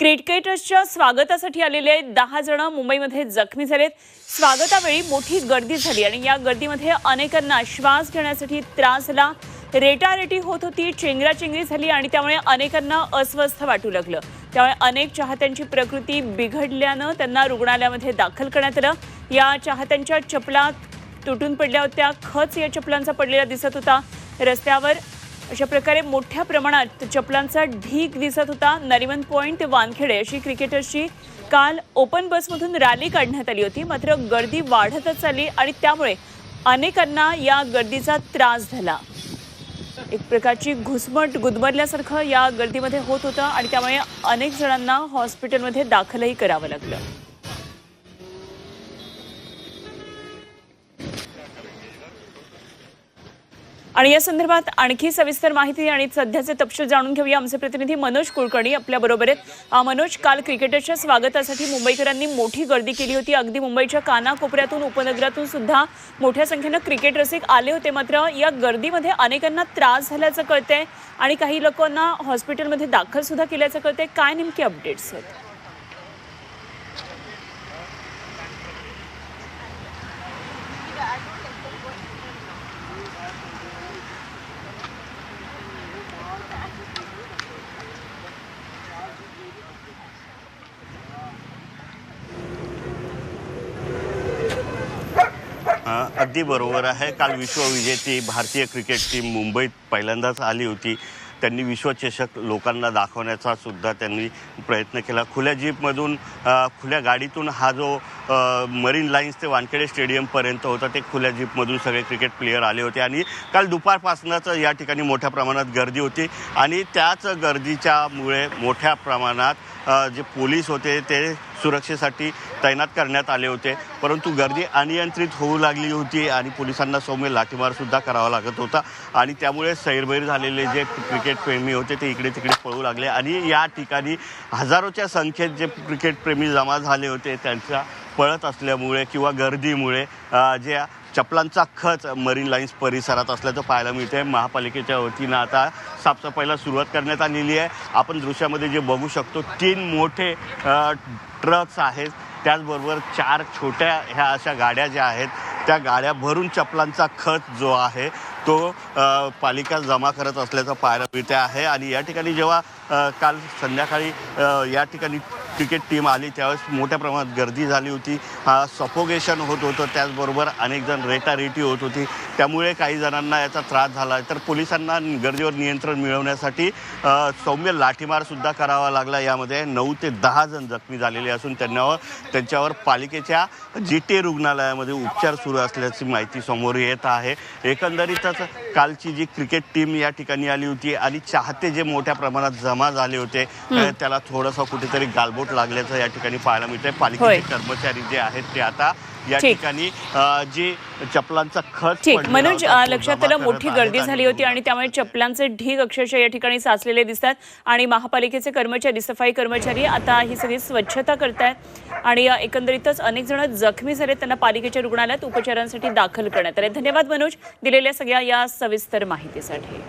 क्रिकेटर्सच्या स्वागतासाठी आलेले दहा जण मुंबईमध्ये जखमी झालेत. स्वागतावेळी मोठी गर्दी झाली आणि या गर्दीमध्ये अनेकांना श्वास घेण्यासाठी त्रास झाला. रेटारेटी होत होती चेंगराचेंगरी झाली आणि त्यामुळे अनेकांना अस्वस्थ वाटू लागलं. त्यामुळे अनेक चाहत्यांची प्रकृती बिघडल्यानं त्यांना रुग्णालयामध्ये दाखल करण्यात आलं. या चाहत्यांच्या चपला तुटून पडल्या होत्या. खच या चपलांचा पडलेला दिसत होता. रस्त्यावर अशा प्रकारे मोठ्या प्रमाणात चपलांचा ढीक दिसत होता. नरिमन पॉईंट ते वानखेडे अशी क्रिकेटरची काल ओपन बसमधून रॅली काढण्यात आली होती. मात्र गर्दी वाढतच चालली आणि त्यामुळे अनेकांना या गर्दीचा त्रास झाला. एक प्रकारची घुसमट गुदमरल्यासारखं या गर्दीमध्ये होत होतं आणि त्यामुळे अनेक जणांना हॉस्पिटलमध्ये दाखलही करावं लागलं. आणि या संदर्भात आणखी सविस्तर माहिती आणि सध्याचे तपशील जाणून घेऊया. आमचे प्रतिनिधी मनोज कुलकर्णी आपल्या बरोबर आहेत. मनोज काल क्रिकेटरच्या स्वागतासाठी मुंबईकरांनी मोठी गर्दी केली होती. अगदी मुंबईच्या कानाकोपऱ्यातून उपनगरातून सुद्धा मोठ्या संख्येनं क्रिकेट रसिक आले होते. मात्र या गर्दीमध्ये अनेकांना त्रास झाल्याचं कळतंय आणि काही लोकांना हॉस्पिटलमध्ये दाखल सुद्धा केल्याचं कळतंय. काय नेमके अपडेट्स आहेत? अगदी बरोबर आहे. काल विश्वविजेती भारतीय क्रिकेट टीम मुंबईत पहिल्यांदाच आली होती. त्यांनी विश्वचषक लोकांना दाखवण्याचा सुद्धा त्यांनी प्रयत्न केला. खुल्या जीपमधून खुल्या गाडीतून हा जो मरीन लाईन्स ते वानखेडे स्टेडियमपर्यंत होता ते खुल्या जीपमधून सगळे क्रिकेट प्लेयर आले होते. आणि काल दुपारपासूनच या ठिकाणी मोठ्या प्रमाणात गर्दी होती. आणि त्याच गर्दीच्यामुळे मोठ्या प्रमाणात जे पोलीस होते ते सुरक्षेसाठी तैनात करण्यात आले होते. परंतु गर्दी अनियंत्रित होऊ लागली होती आणि पोलिसांना सौम्य लाठीमारसुद्धा करावा लागत होता. आणि त्यामुळे सैरभैर झालेले जे क्रिकेट प्रेमी होते ते इकडे तिकडे पळू लागले. आणि या ठिकाणी हजारोच्या संख्येत जे क्रिकेट प्रेमी जमा झाले होते त्यांच्या पळत असल्यामुळे किंवा गर्दीमुळे जे चपलांचा खच मरीन लाईन्स परिसरात असल्याचं पाहायला मिळते महापालिकेच्या वतीनं आता साफसफाईला सुरुवात करण्यात आलेली आहे. आपण दृश्यामध्ये जे बघू शकतो तीन मोठे ट्रक्स आहेत. त्याचबरोबर चार छोट्या ह्या अशा गाड्या ज्या आहेत त्या गाड्या भरून चपलांचा खत जो आहे तो पालिका जमा करत असल्याचं पाहायला मिळते आहे. आणि या ठिकाणी जेव्हा काल संध्याकाळी या ठिकाणी क्रिकेट टीम आली त्यावेळेस मोठ्या प्रमाणात गर्दी झाली होती. सफोगेशन होत होतं त्याचबरोबर अनेक जण रेटारेटी होत होती. त्यामुळे काही जणांना याचा त्रास झाला तर पोलिसांना गर्दीवर नियंत्रण मिळवण्यासाठी सौम्य लाठीमारसुद्धा करावा लागला. यामध्ये नऊ ते दहा जण जखमी झालेले असून त्यांच्यावर त्यांच्यावर पालिकेच्या जी टी रुग्णालयामध्ये उपचार सुरू असल्याची माहिती समोर येत आहे. एकंदरीतच कालची जी क्रिकेट टीम या ठिकाणी आली होती आणि चाहते जे मोठ्या प्रमाणात जमा झाले होते त्याला थोडंसं कुठेतरी गालबोट लागल्याचं या ठिकाणी पाहायला मिळतंय. पालिकेचे कर्मचारी जे आहेत ते आता या ठीक. ठिकाणी जी चपलांचा खत ठीक. मनोज लक्षात आलं मोठी गर्दी झाली होती आणि त्यामुळे चपलांचे ढीग अक्षरशः या ठिकाणी साचलेले दिसतात आणि महापालिकेचे कर्मचारी सफाई कर्मचारी आता ही सगळी स्वच्छता करतायत आणि एकंदरीतच अनेक जण जखमी झाले त्यांना पालिकेच्या रुग्णालयात उपचारांसाठी दाखल करण्यात आले. धन्यवाद मनोज दिलेल्या सगळ्या या सविस्तर माहितीसाठी.